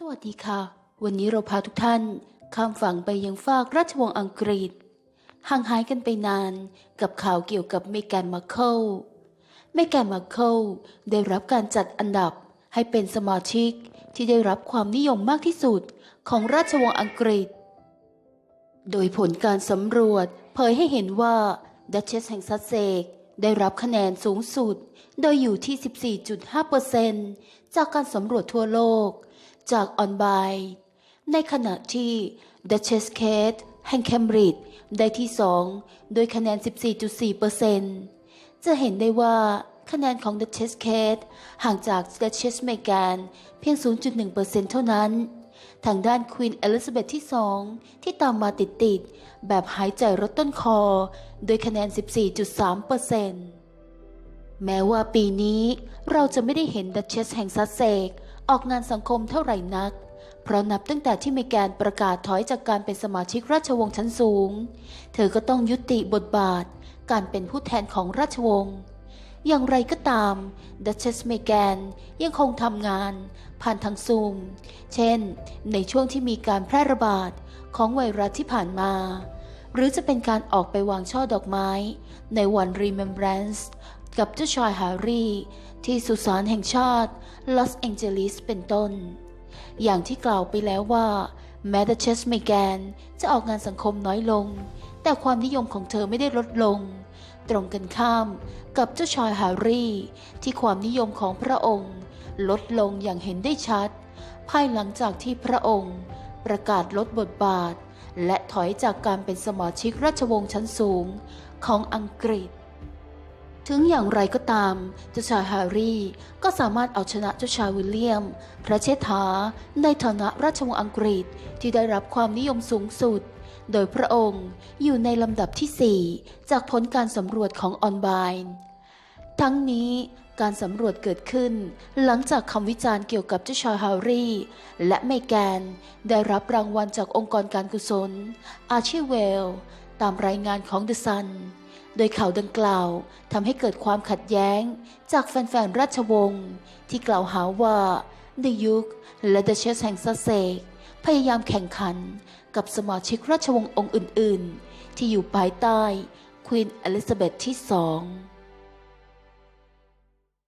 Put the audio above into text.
สวัสดีค่ะ วันนี้เราพาทุกท่านข้ามฝั่งไปยังฝากราชวงศ์อังกฤษ ห่างหายกันไปนานกับข่าวเกี่ยวกับเมแกนมาเคิลเมแกนมาเคิลได้รับการจัดอันดับให้เป็นสมาชิกที่ได้รับความนิยมมากที่สุดของราชวงศ์อังกฤษ โดยผลการสำรวจเผยให้เห็นว่าดัชเชสแห่งซัสเซกได้รับคะแนนสูงสุด โดยอยู่ที่ 14.5%จากการสำรวจทั่วโลก จากออนไบในขณะที่ดัชเชสเคทแห่งเคมบริดจ์ได้ที่2โดยคะแนน 14.4%จะเห็นได้ว่าคะแนนของดัชเชสเคทห่างจากดัชเชสเมแกนเพียง 0.1%เท่านั้น ทางด้านควีนเอลิซาเบธที่2ที่ตามมาติดๆ แบบหายใจรดต้นคอ โดยคะแนน 14.3%แม้ว่าปีนี้เราจะไม่ได้เห็นดัชเชสแห่งซัสเซก ออกงานสังคมเท่าไหร่นัก เพราะนับตั้งแต่ที่เมแกนประกาศถอยจากการเป็นสมาชิกราชวงศ์ชั้นสูง เธอก็ต้องยุติบทบาท การเป็นผู้แทนของราชวงศ์อย่างไรก็ตามดัชเชสเมแกนยังคงทำงาน ผ่านทางซูม เช่น ในช่วงที่มีการแพร่ระบาดของไวรัสที่ผ่านมา หรือจะเป็นการออกไปวางช่อดอกไม้ ในวัน Remembrance กับเจ้าชายแฮร์รี่ ที่สุสานแห่งชาติลอสแองเจลิสเป็นต้น อย่างที่กล่าวไปแล้วว่าแม้ดัชเชสเมแกนจะออกงานสังคมน้อยลง แต่ความนิยมของเธอไม่ได้ลดลง ตรงกันข้ามกับเจ้าชายแฮร์รี่ ที่ความนิยมของพระองค์ ลดลงอย่างเห็นได้ชัด ภายหลังจากที่พระองค์ ประกาศลดบทบาท และถอยจากการเป็นสมาชิกราชวงศ์ชั้นสูงของอังกฤษ ถึงอย่างไรก็ตาม เจ้าชายแฮร์รี่ก็สามารถเอาชนะเจ้าชายวิลเลียม พระเชษฐา ในฐานะราชวงศ์อังกฤษที่ได้รับความนิยมสูงสุด โดยพระองค์อยู่ในลำดับที่ 4 จากผลการสำรวจของออนไบน์ทั้งนี้การสำรวจเกิดขึ้น หลังจากคำวิจารณ์เกี่ยวกับเจ้าชายแฮร์รี่และเมแกน ได้รับรางวัลจากองค์กรการกุศล อาชีเวล ตามรายงานของเดอะซัน โดยข่าวดังกล่าวทำให้เกิดความขัดแย้งจากแฟนๆ ราชวงศ์ที่กล่าวหาว่าในยุคและเดอะเชสแห่งซัสเซกพยายามแข่งขันกับสมาชิกราชวงศ์องค์อื่น ๆ ที่อยู่ภายใต้ควีนอลิซาเบธที่สอง